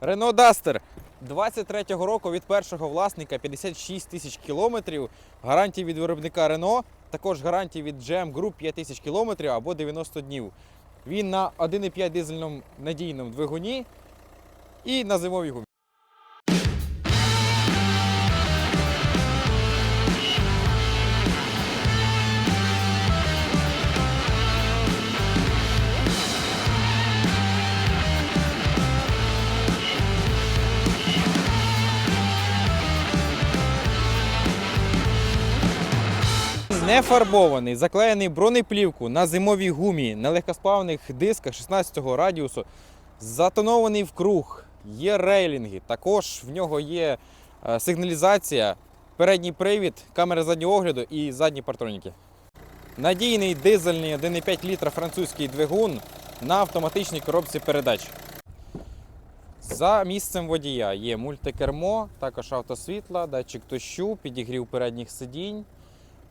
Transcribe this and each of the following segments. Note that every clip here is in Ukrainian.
Renault Дастер 23-го року від першого власника 56 тисяч кілометрів. Гарантії від виробника Рено, також гарантії від GM Group 5 тисяч кілометрів або 90 днів. Він на 1,5 дизельному надійному двигуні і на зимовій гумі. Не фарбований, заклеєний бронеплівку на зимовій гумі, на легкосплавних дисках 16-го радіусу, затонований в круг, є рейлінги, також в нього є е, сигналізація, передній привід, камера заднього огляду і задні партроніки. Надійний дизельний 1,5 літра французький двигун на автоматичній коробці передач. За місцем водія є мультикермо, також автосвітла, датчик дощу, підігрів передніх сидінь,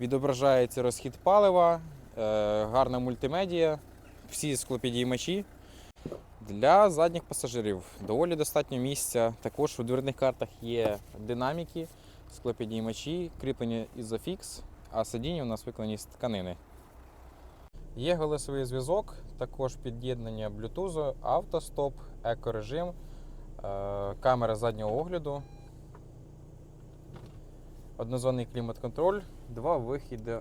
відображається розхід палива, е, гарна мультимедія, всі склопідіймачі. Для задніх пасажирів доволі достатньо місця. Також у дверних картах є динаміки, склопідіймачі, кріплення ізофікс, а сидіння у нас виконані з тканини. Є голосовий зв'язок, також під'єднання Bluetooth, автостоп, екорежим, е, камера заднього огляду, однозонний клімат-контроль, два вихіди.